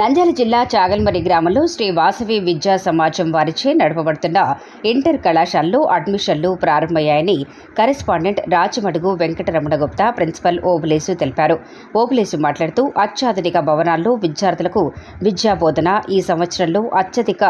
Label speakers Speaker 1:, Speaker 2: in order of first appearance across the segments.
Speaker 1: నంద్యాల జిల్లా చాగల్మరి గ్రామంలో శ్రీ వాసవి విద్యా సమాజం వారిచే నడపబడుతున్న ఇంటర్ కళాశాలలో అడ్మిషన్లు ప్రారంభమయ్యాయని కరెస్పాండెంట్ రాచమడుగు వెంకటరమణ గుప్తా ప్రిన్సిపల్ ఓబులేసు తెలిపారు. ఓబులేసు మాట్లాడుతూ అత్యాధునిక భవనాల్లో విద్యార్థులకు విద్యా బోధన ఈ సంవత్సరంలో అత్యధిక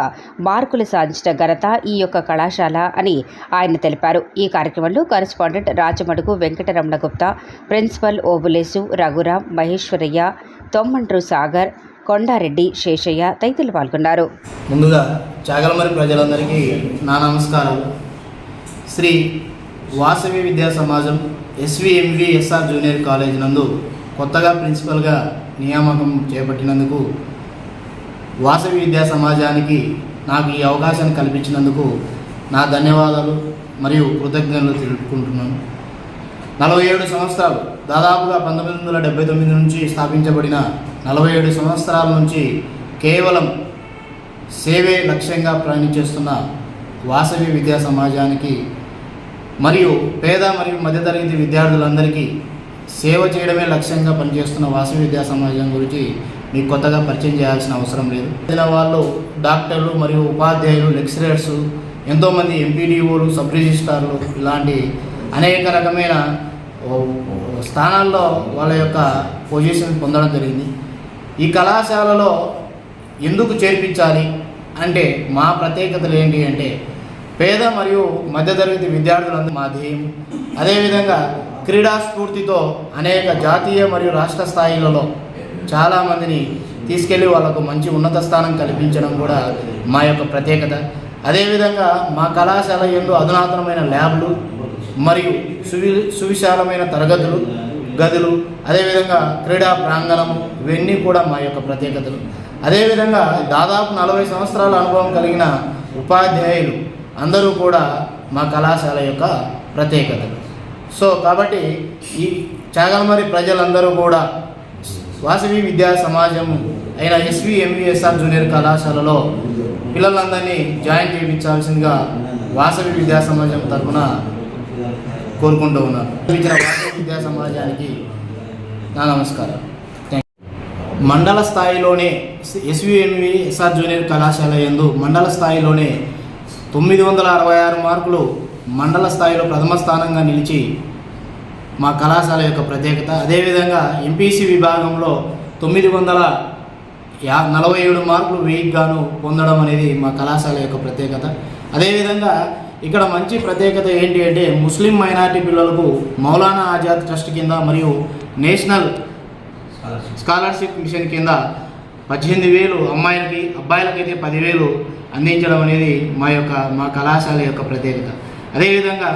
Speaker 1: మార్కులు సాధించిన ఘనత ఈ యొక్క కళాశాల అని ఆయన తెలిపారు. ఈ కార్యక్రమంలో కరెస్పాండెంట్ రాచమడుగు వెంకటరమణ గుప్తా ప్రిన్సిపల్ ఓబులేసు రఘురాం మహేశ్వరయ్య తొమ్మండ్రు సాగర్ కొండారెడ్డి శేషయ్య తదితరులు పాల్గొన్నారు.
Speaker 2: ముందుగా చాగలమరి ప్రజలందరికీ నా నమస్కారాలు. శ్రీ వాసవి విద్యా సమాజం ఎస్విఎంవి ఎస్ఆర్ జూనియర్ కాలేజ్ నందు కొత్తగా ప్రిన్సిపల్గా నియామకం చేపట్టినందుకు వాసవి విద్యా సమాజానికి నాకు ఈ అవకాశాన్ని కల్పించినందుకు నా ధన్యవాదాలు మరియు కృతజ్ఞతలు తెలుపుకుంటున్నాను. నలభై ఏడు సంవత్సరాలు దాదాపుగా పంతొమ్మిది వందల డెబ్బై తొమ్మిది నుంచి స్థాపించబడిన నలభై ఏడు సంవత్సరాల నుంచి కేవలం సేవే లక్ష్యంగా ప్రయాణించేస్తున్న వాసవి విద్యా సమాజానికి మరియు పేద మరియు మధ్యతరగతి విద్యార్థులందరికీ సేవ చేయడమే లక్ష్యంగా పనిచేస్తున్న వాసవి విద్యా సమాజం గురించి మీకు కొత్తగా పరిచయం చేయాల్సిన అవసరం లేదు. చెందిన వాళ్ళు డాక్టర్లు మరియు ఉపాధ్యాయులు లెక్చరర్స్ ఎంతోమంది ఎంపీడీఓలు సబ్ రిజిస్ట్రార్లు ఇలాంటి అనేక రకమైన స్థానాల్లో వాళ్ళ యొక్క పొజిషన్ పొందడం జరిగింది. ఈ కళాశాలలో ఎందుకు చేర్పించాలి అంటే మా ప్రత్యేకతలు ఏంటి అంటే పేద మరియు మధ్యతరగతి విద్యార్థులందరూ మా ధ్యేయం. అదేవిధంగా క్రీడా స్ఫూర్తితో అనేక జాతీయ మరియు రాష్ట్ర స్థాయిలలో చాలామందిని తీసుకెళ్ళి వాళ్ళకు మంచి ఉన్నత స్థానం కల్పించడం కూడా మా యొక్క ప్రత్యేకత. అదేవిధంగా మా కళాశాల ఎందు అధునాతనమైన ల్యాబ్లు మరియు సువి సువిశాలమైన తరగతులు గదులు అదేవిధంగా క్రీడా ప్రాంగణము ఇవన్నీ కూడా మా యొక్క ప్రత్యేకతలు. అదేవిధంగా దాదాపు నలభై సంవత్సరాల అనుభవం కలిగిన ఉపాధ్యాయులు అందరూ కూడా మా కళాశాల యొక్క ప్రత్యేకతలు. సో కాబట్టి ఈ చాగల్మరి ప్రజలందరూ కూడా వాసవి విద్యా సమాజం అయిన ఎస్వి ఎంవిఎస్ఆర్ జూనియర్ కళాశాలలో పిల్లలందరినీ జాయిన్ చేయించాల్సిందిగా వాసవి విద్యా సమాజం తరఫున కోరుకుంటూ ఉన్నాను విద్యా సమాజానికి నా నమస్కారం. Thank you. మండల స్థాయిలోనే ఎస్విఎంవి ఎస్ఆర్ జూనియర్ కళాశాల యందు మండల స్థాయిలోనే తొమ్మిది వందల అరవై ఆరు మార్కులు మండల స్థాయిలో ప్రథమ స్థానంగా నిలిచి మా కళాశాల యొక్క ప్రత్యేకత. అదేవిధంగా ఎంపీసీ విభాగంలో తొమ్మిది వందల యా నలభై ఏడు మార్కులు వెయ్యికి గాను పొందడం అనేది మా కళాశాల యొక్క ప్రత్యేకత. అదేవిధంగా ఇక్కడ మంచి ప్రత్యేకత ఏంటి అంటే ముస్లిం మైనారిటీ పిల్లలకు మౌలానా ఆజాద్ ట్రస్ట్ కింద మరియు నేషనల్ స్కాలర్షిప్ మిషన్ కింద పద్దెనిమిది వేలు అమ్మాయిలకి అబ్బాయిలకైతే పదివేలు అందించడం అనేది మా యొక్క మా కళాశాల యొక్క ప్రత్యేకత. అదేవిధంగా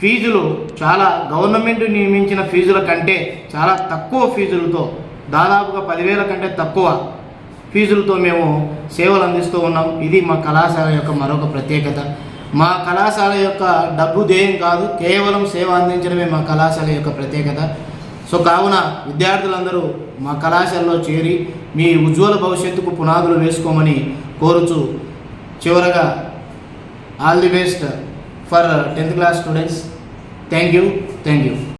Speaker 2: ఫీజులు చాలా గవర్నమెంట్ నియమించిన ఫీజుల కంటే చాలా తక్కువ ఫీజులతో దాదాపుగా పదివేల కంటే తక్కువ ఫీజులతో మేము సేవలు అందిస్తూ ఉన్నాం. ఇది మా కళాశాల యొక్క మరొక ప్రత్యేకత. మా కళాశాల యొక్క డబ్బు ధ్యేయం కాదు కేవలం సేవ అందించడమే మా కళాశాల యొక్క ప్రత్యేకత. సో కావున విద్యార్థులందరూ మా కళాశాలలో చేరి మీ ఉజ్వల భవిష్యత్తుకు పునాదులు వేసుకోమని కోరుచు చివరగా all the best for tenth class students. Thank you thank you.